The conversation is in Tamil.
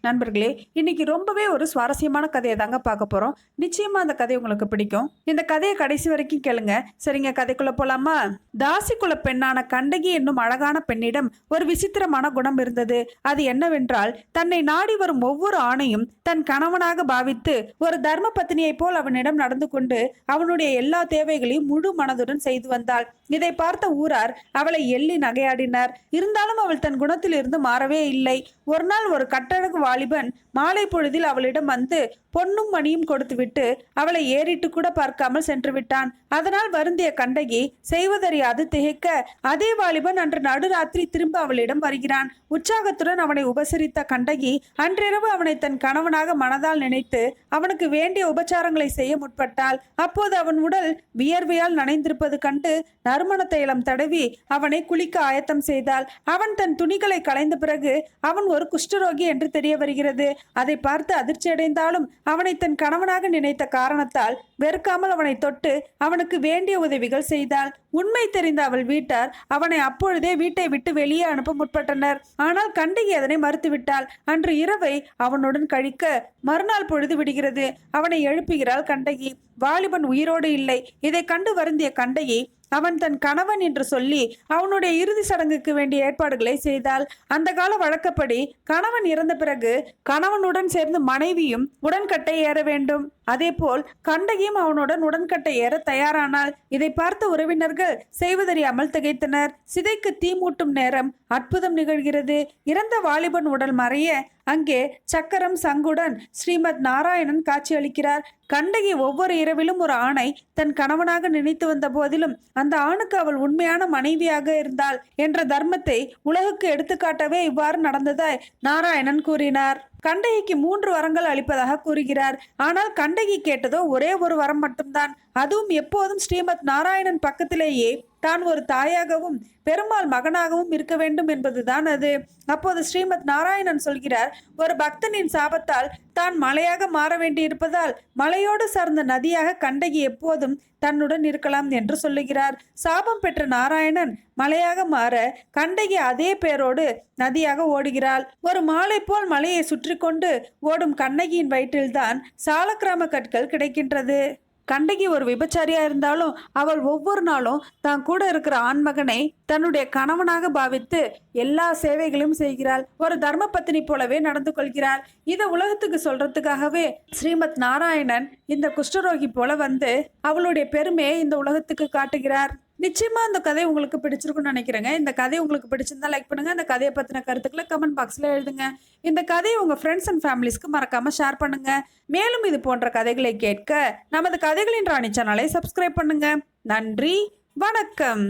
நண்பர்களே இன்னைக்கு ரொம்பவே ஒரு சுவாரஸ்யமான கதையை தாங்க பார்க்க போகிறோம் நிச்சயமாக அந்த கதை உங்களுக்கு பிடிக்கும். இந்த கதையை கடைசி வரைக்கும் கேளுங்க. சரிங்க கதைக்குள்ள போலாமா? தாசிக்குல பெண்ணான கண்டகி என்னும் அழகான பெண்ணிடம் ஒரு விசித்திரமான குணம் இருந்தது. அது என்னவென்றால் தன்னை நாடி வரும் ஒவ்வொரு ஆணையும் தன் கணவனாக பாவித்து ஒரு தர்ம பத்தினியைப் போல் அவனிடம் நடந்து கொண்டு அவனுடைய எல்லா தேவைகளையும் முழு மனதுடன் செய்து வந்தாள். இதை பார்த்த ஊரார் அவளை எள்ளி நகையாடினார். இருந்தாலும் அவள் தன் குணத்தில் இருந்து மாறவே இல்லை. ஒரு நாள் ஒரு கட்டழகு வாலிபன். மாலை பொழுதில் அவளிடம் வந்து பொன்னும் மணியும் கொடுத்துவிட்டு அவளை ஏறிட்டு கூட பார்க்காமல் சென்று விட்டான். அதனால் வருந்திய கண்டகி செய்வதறியாது திகைக்க அதே வாலிபன் அன்று நடுராத்திரி திரும்ப அவளிடம் வருகிறான். உற்சாகத்துடன் அவனை உபசரித்த கண்டகி அன்றிரவு அவனை தன் கணவனாக மனதால் நினைத்து அவனுக்கு வேண்டிய உபச்சாரங்களை செய்ய முற்பட்டாள். அப்போது அவன் உடல் வியர்வையால் நனைந்திருப்பது கண்டு நறுமண தைலம் தடவி அவனை குளிக்க ஆயத்தம் செய்தாள். அவன் தன் துணிகளை களைந்த பிறகு அவன் ஒரு குஷ்டரோகி என்று தெரிய வருகிறது. அதை பார்த்து அதிர்ச்சியடைந்தாலும் அவனை தன் கணவனாக நினைத்த காரணத்தால் வெறுக்காமல் அவனை தொட்டு அவனுக்கு வேண்டிய உதவிகள் செய்தாள். உண்மை தெரிந்த அவள் வீட்டார் அவனை அப்பொழுதே வீட்டை விட்டு வெளியே அனுப்ப முற்பட்டனர். ஆனால் கண்டகி அதனை மறுத்துவிட்டாள். அன்று இரவை அவனுடன் கழிக்க மறுநாள் பொழுது விடுகிறது. அவனை எழுப்புகிறாள் கண்டகி வாலிபன் உயிரோடு இல்லை. இதை கண்டு வருந்திய கண்டகி அவன் தன் கணவன் என்று சொல்லி அவனுடைய இறுதி சடங்குக்கு வேண்டிய ஏற்பாடுகளை செய்தால் அந்த கால வழக்கப்படி கணவன் இறந்த பிறகு கணவனுடன் சேர்ந்து மனைவியும் உடன்கட்டை ஏற வேண்டும். அதேபோல் கண்டகியும் அவனுடன் உடன்கட்டை ஏற தயாரானாள். இதை பார்த்த உறவினர்கள் செய்வதறியாமல் திகைத்தனர். சிதைக்கு தீ மூட்டும் நேரம் அற்புதம் நிகழ்கிறது. இறந்த வாலிபன் உடல் மறைய அங்கே சக்கரம் சங்குடன் ஸ்ரீமத் நாராயணன் காட்சியளிக்கிறார். கண்டகி ஒவ்வொரு இரவிலும் ஒரு ஆணை தன் கணவனாக நினைத்து வந்த போதிலும் அந்த ஆணுக்கு அவள் உண்மையான மனைவியாக இருந்தாள் என்ற தர்மத்தை உலகுக்கு எடுத்துக்காட்டவே இவ்வாறு நடந்ததாய் நாராயணன் கூறினார். கண்டகிக்கு மூன்று வரங்கள் அளிப்பதாக கூறுகிறார். ஆனால் கண்டகி கேட்டதோ ஒரே ஒரு வரம் மட்டும்தான். அதுவும் எப்போதும் ஸ்ரீமத் நாராயணன் பக்கத்திலேயே தான் ஒரு தாயாகவும் பெருமாள் மகனாகவும் இருக்க வேண்டும் என்பதுதான் அது. அப்போது ஸ்ரீமத் நாராயணன் சொல்கிறார் ஒரு பக்தனின் சாபத்தால் தான் மலையாக மாற வேண்டியிருப்பதால் மலையோடு சார்ந்த நதியாக கண்டகி எப்போதும் தன்னுடன் இருக்கலாம் என்று சொல்லுகிறார். சாபம் பெற்ற நாராயணன் மலையாக மாற கண்டகி அதே பேரோடு நதியாக ஓடுகிறாள். ஒரு மாலை போல் மலையை சுற்றி கொண்டு ஓடும் கண்ணகியின் வயிற்றில்தான் சாலக்கிராம கற்கள் கிடைக்கின்றது. கண்டகி ஒரு விபச்சாரியா இருந்தாலும் அவள் ஒவ்வொரு நாளும் தான் கூட இருக்கிற ஆண்மகனை தன்னுடைய கணவனாக பாவித்து எல்லா சேவைகளையும் செய்கிறாள். ஒரு தர்ம பத்தினி போலவே நடந்து கொள்கிறாள். இதை உலகத்துக்கு சொல்றதுக்காகவே ஸ்ரீமத் நாராயணன் இந்த குஷ்டரோகி போல வந்து அவளுடைய பெருமையை இந்த உலகத்துக்கு காட்டுகிறார். நிச்சயமா அந்த கதை உங்களுக்கு பிடிச்சிருக்குன்னு நினைக்கிறேங்க. இந்த கதை உங்களுக்கு பிடிச்சிருந்தா லைக் பண்ணுங்க. இந்த கதையை பத்தின கருத்துக்களை கமெண்ட் பாக்ஸ்ல எழுதுங்க. இந்த கதையை உங்க ஃப்ரெண்ட்ஸ் அண்ட் ஃபேமிலிஸ்க்கு மறக்காம ஷேர் பண்ணுங்க. மேலும் இது போன்ற கதைகளை கேட்க நமது கதைகளின் ராணி சேனலை சப்ஸ்கிரைப் பண்ணுங்க. நன்றி. வணக்கம்.